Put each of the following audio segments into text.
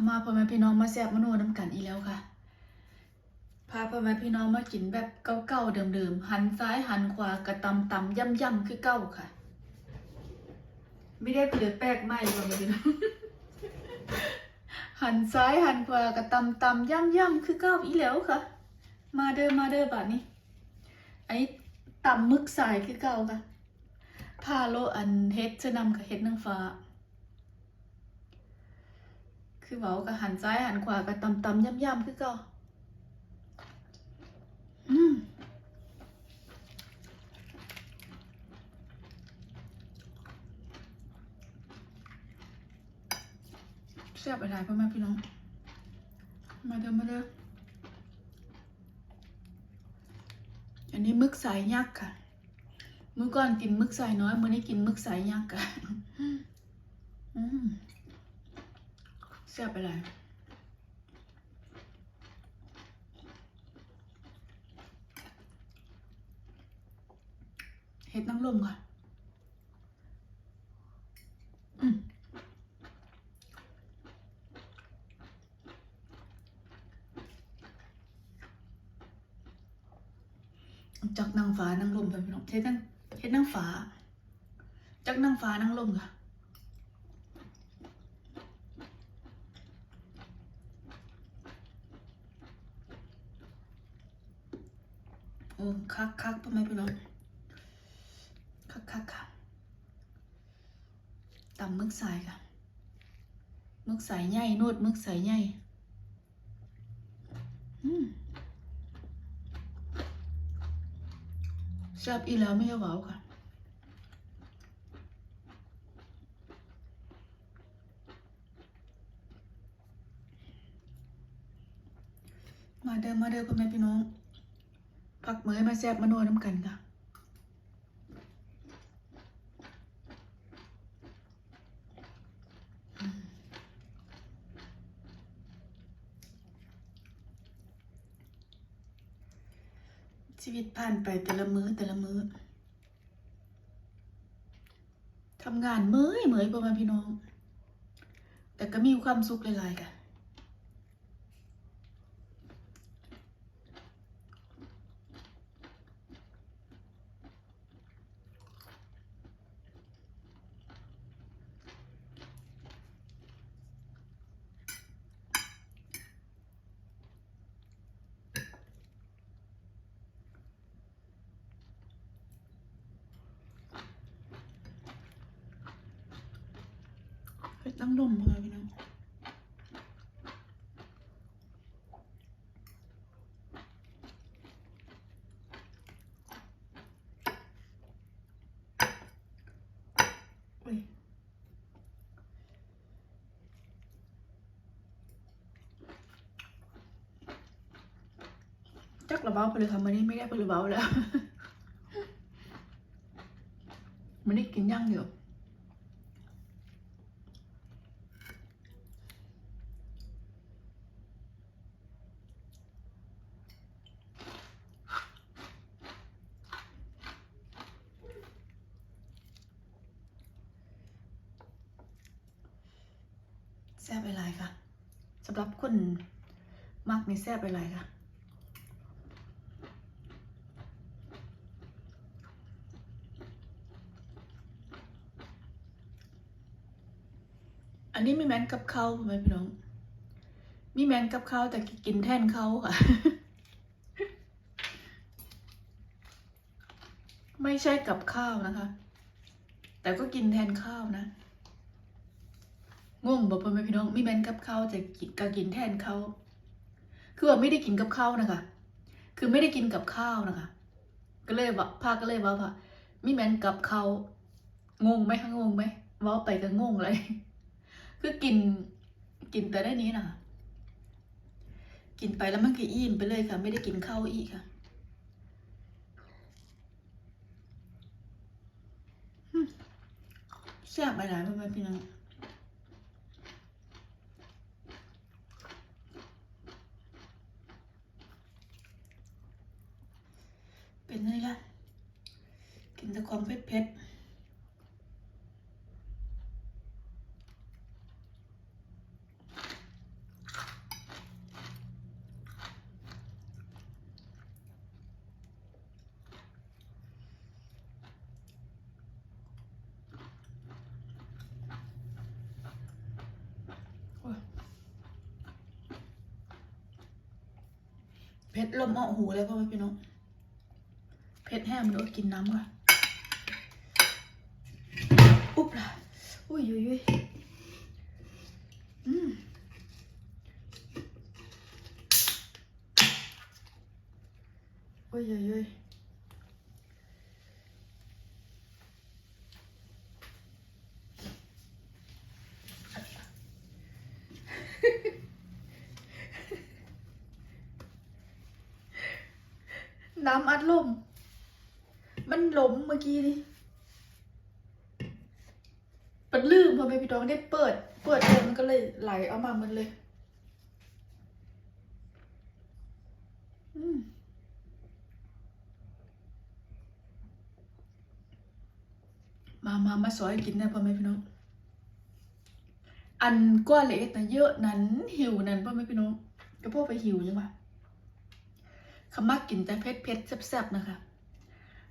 ามาพ่อแม่พี่น้องมาแซ่บมโนน้ำกันอีแล้วค่ะ พาพ่อแม่พี่น้องมากินแบบเก่าๆเดิมๆหันซ้ายหันขวากระตำตำย่ำย่ำๆคือเก่าค่ะ ไม่ได้เปลือกแป้กไหมพ่อแม่พี่น้องหันซ้ายหันขวากระตำตำย่ำย่ำคือเก่าอีแล้วค่ะ มาเด้อมาเด้อบัดนี้ไอ้ตำมึกสายคือเก่าค่ะพาโลอันเฮ็ดจะนำกับเฮ็ดนางฟ้า คือเว้ากับหันซ้ายหันขวากับตำตำย่ำย่ำคือเก็อืมแซ่บอะไรพ่อแม่พี่น้อง มาเด้อมาเด้ออันนี้มึกสายยักษ์ค่ะ เมื้อก่อนกินมึกสายน้อยเมื้อนี้กินมึกสายยักษ์ค่ะ อืม แซ่บไปเลยเห็ดนางรมค่ะอืมจากนางฟ้านางลมไปพี่น้องเฮ็ดนางเฮ็ดนางฟ้าจากนางฟ้านางลมค่ะ โอ้คักคักทำไมพี่น้องคักคักค่ะตำมึกสายค่ะมึกสายใหญ่นวดมึกสายใหญ่อืมแซ่บอีแล้วไม่เอาเบาค่ะมาเดิมมาเดิมพ่อแม่พี่น้อง ผักเหมยมาแซ่บมาโนวน้ำกันค่ะชีวิตผ่านไปแต่ละมื้อแต่ละมื้อทำงานเมื่อยเมื่อยประมาณพี่น้อง แต่ก็มีความสุขหลายๆกัน ตั้งลมพอพี่น้องจักระเบ้าไปเลยค่ะวันนี้ไม่ได้ไประเบ้าแล้ว มันได้กินย่างเดียว ซ่บไปหลายค่ะสำหรับคนมักนี่แซ่บไปหลายค่ะอันนี้มีแมนกับข้าวไหมพี่น้อง มีแมนกับข้าวแต่กินแทนข้าวค่ะ ไม่ใช่กับข้าวนะคะ แต่ก็กินแทนข้าวนะ งงบอกพ่อแม่พี่น้องมีแมนกับข้าวแต่กินก็กินแทนข้าวคือว่าไม่ได้กินกับข้าวนะคะ คือไม่ได้กินกับข้าวนะคะ ก็เลยว่าพาก็เลยว่าว่ามีแมนกับข้าวงงไหมคะงงไหมว่าไปก็งงเลย คือกินกินแต่ได้นี้นะคะกินไปแล้วมันก็อิ่มไปเลยค่ะ ไม่ได้กินข้าวอีกค่ะแซ่บไปหลายพ่อแม่พี่น้อง เป็นไงล่ะ กินแต่ความเผ็ดๆเผ็ดลมเหาหูเลยพ่อแม่พี่น้อง เผ็ดแห้งมันอดกินน้ำก่อนอุ๊บล่ะอุ้ยอุ้ยอุ้ยอืมอุ้ยอุ้ยอุ้ยน้ำอัดลม ล้มเมื่อกี้นี่เปิดลืมพอไปพี่น้องได้เปิด เปิดเลยมันก็เลยไหลออกมาหมันเลย อืมมามามาสอยกินนะพ่อแม่พี่น้อง อันก้อนเล็กนะเยอะนั้นหิวนั้นพ่อแม่พี่น้องก็พวกไปหิวยังวะคำมากกินแต่เผ็ดเผ็ดแซ่บๆนะคะ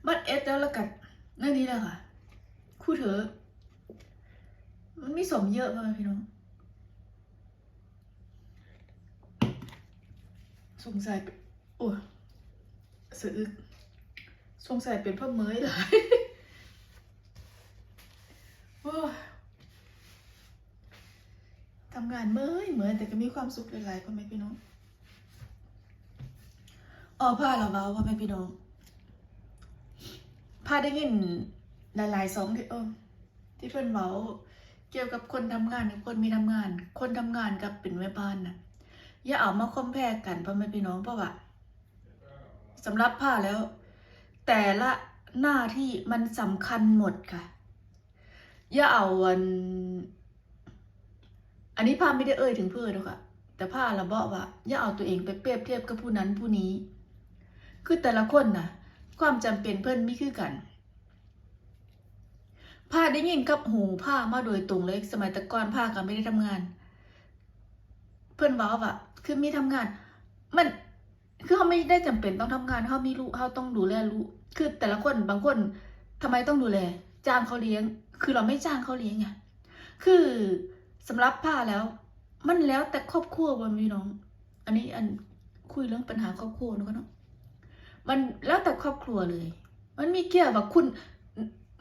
มัดเอสแล้วละกันนั่นนี่แหละค่ะ คู่เถอมันไมีสมเยอะมากพี่น้อง สงสัยโอ้ยสะอึสงสัยเป็นพ่อเมยหลายโอ้ทำงานเมยเหมือนแต่ก็มีความสุขหลายๆพ่อแม่พี่น้องอ๋อผ้าเราเบาพ่อแม่พี่น้อง พาได้ยินหลายๆสองที่เออที่เพิ่นเว้าเกี่ยวกับคนทำงานกับคนมีทำงาน คนทำงานกับเป็นแม่บ้านน่ะอย่าเอามาคอมแพรกันพ่อแม่พี่น้องเพราะว่าสำหรับผ้าแล้ว แต่ละหน้าที่มันสำคัญหมดค่ะ อย่าเอาอัน อันนี้ผ้าไม่ได้เอ่ยถึงเพื่อนหรอกค่ะ แต่ผ้าละเบอกว่าอย่าเอาตัวเองไปเปรียบเทียบกับผู้นั้นผู้นี้ คือแต่ละคนน่ะ ความจำเป็นเพิ่นไม่คือกันผ้าได้ยินกับหูผ้ามาโดยตรงเลยสมัยต่ก่อนผ้าก็ไม่ได้ทำงาน เพิ่นบอกว่าคือมีทำงาน มันคือเขาไม่ได้จำเป็นต้องทำงานเขามีลูกเขาต้องดูแลลูกคือแต่ละคนบางคนทำไมต้องดูแล จ้างเขาเลี้ยง คือเราไม่จ้างเขาเลี้ยงไงคือสำหรับผ้าแล้ว มันแล้วแต่ครอบครัววันพี่น้อง อันนี้อันคุยเรื่องปัญหาครอบครัวเนอะเนาะ มันแล้วแต่ครอบครัวเลย มันมีเกี่ยวกับคุณ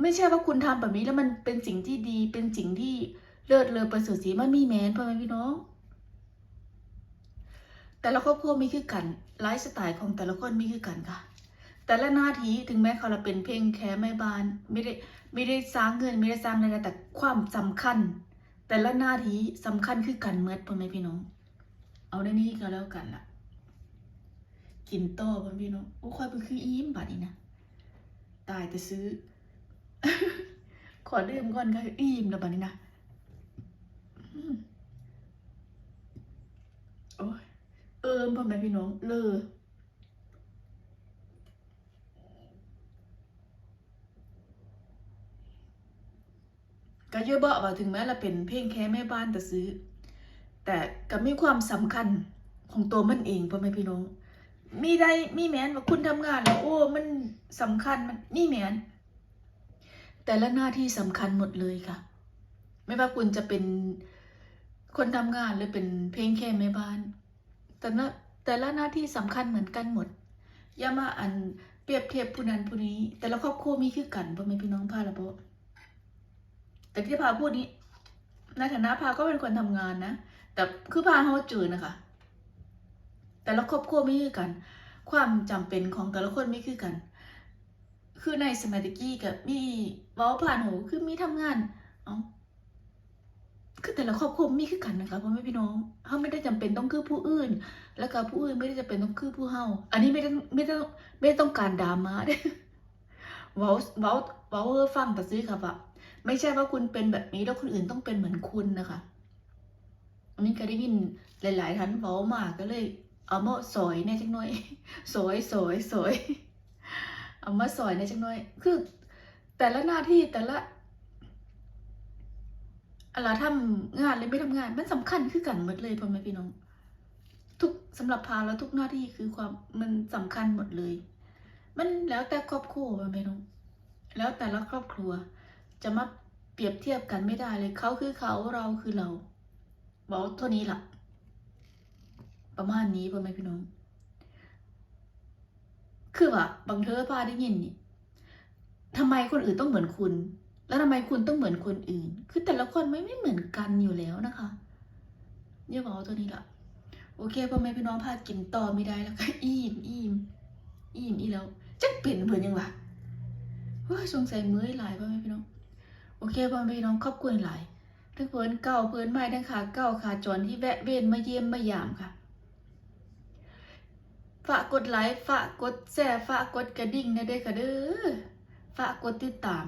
ไม่ใช่ว่าคุณทำแบบนี้แล้วมันเป็นสิ่งที่ดี เป็นสิ่งที่เลิศเลอประเสริฐสีมันมีแมนพ่อแม่พี่น้อง แต่ละครอบครัวมีคือกันไลฟ์สไตล์ของแต่ละคนมีคือกันค่ะ แต่ละหน้าที่ถึงแม้เขาเราเป็นเพียงแค่แม่บ้าน ไม่ได้ไม่ได้สร้างเงินไม่ได้สร้างอะไรแต่ความสำคัญ แต่ละหน้าที่สำคัญคือกันเมื่อพ่อแม่พี่น้อง เอาในนี้ก็แล้วกันล่ะ กินต่อพ่อแม่พี่น้องโอ้ค่อยไปคืออิ่มบัดนี้นะตายแต่ซื้อ ขอดื่มก่อนค่ะอิ่มแล้วบัดนี้นะโอ้ยเอิมพ่อแม่พี่น้องเลอก็เยอะเบาะว่าถึงแม้เราเป็นเพียงแค่แม่บ้านแต่ซื้อ แต่ก็มีความสำคัญของตัวมันเองพ่อแม่พี่น้อง มีได้มีแมนว่าคุณทำงานแล้วโอ้มันสำคัญมันนี่แมนแต่ละหน้าที่สำคัญหมดเลยค่ะ ไม่ว่าคุณจะเป็นคนทำงานหรือเป็นเพียงแค่แม่บ้าน แต่ละแต่ละหน้าที่สำคัญเหมือนกันหมดอย่ามาอันเปรียบเทียบผู้นั้นผู้นี้ แต่ละครอบครัวมีคือกันพ่อแม่พี่น้องพาละโบแต่ที่พาพูดนี้ในฐานะพาก็เป็นคนทำงานนะแต่คือพาเขาเจืดนะคะ แต่ละครอบครัวไม่คือกัน ความจำเป็นของแต่ละคนไม่คือกัน คือในสมัยตะกี้กับมีเว้าผ่านหูคือมีทำงานเอาคือแต่ละครอบครัวมีคือกันนะคะพ่อแม่พี่น้องเขาไม่ได้จำเป็นต้องคือผู้อื่น แล้วก็ผู้อื่นไม่ได้จำเป็นต้องคือผู้เฮาอันนี้ไม่ได้ไม่ได้ไม่ได้ต้องการดราม่าเด้เว้าเว้าเว้าเออฟังแต่ซื้อครับอะไม่ใช่ว่าคุณเป็นแบบนี้แล้วคนอื่นต้องเป็นเหมือนคุณนะคะอันนี้ก็ได้ยินหลาย ๆท่านเว้ามาก็เลย เอามาสอยในจังหน่อยสอยสอยสอยเอามาสอยในจังหน่อย คือ แต่ละหน้าที่แต่ละอะไรทำงานเลยไม่ทำงาน มันสำคัญคือกันหมดเลยพ่อแม่พี่น้อง ทุกสำหรับพาแล้วทุกหน้าที่คือความมันสำคัญหมดเลย มันแล้วแต่ครอบครัวพ่อแม่พี่น้อง แล้วแต่ละครอบครัว จะมาเปรียบเทียบกันไม่ได้เลยเขาคือเขาเราคือเรา บอกเท่านี้ล่ะ ประมาณนี้พ่อแม่พี่น้อง คือว่าบางเธอพาได้ยินนี่ทำไมคนอื่นต้องเหมือนคุณ แล้วทำไมคุณต้องเหมือนคนอื่น คือแต่ละคนไม่ไม่เหมือนกันอยู่แล้วนะคะเดี๋ยบอกตัวนี้ละโอเคพ่อแม่พี่น้องพากินต่อไม่ได้แล้วก็อิ่มอิ่มอิ่มอีแล้วจักเป็นเพื่อนยังวะว้าสงสัยมื้อหลายพ่อแม่พี่น้อง โอเคพ่อแม่พี่น้องขอบคุณหลายทั้งเพื่อนเก่าเพื่อนใหม่ทั้งขาเก่าขาจรที่แวะเวียนมาเยี่ยมมายามค่ะ ฝากกดไลค์ฝากกดแชร์ฝากกดกระดิ่งในเด้อค่ะเด้อฝากกดติดตาม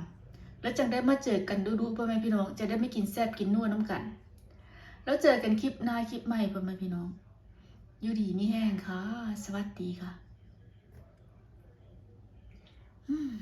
แล้วจังได้มาเจอกันดูๆพ่อแม่พี่น้อง จะได้ไม่กินแซ่บกินนัวน้ำกัน แล้วเจอกันคลิปหน้าคลิปใหม่พ่อแม่พี่น้อง อยู่ดีมีแห้งค่ะ สวัสดีค่ะ อืม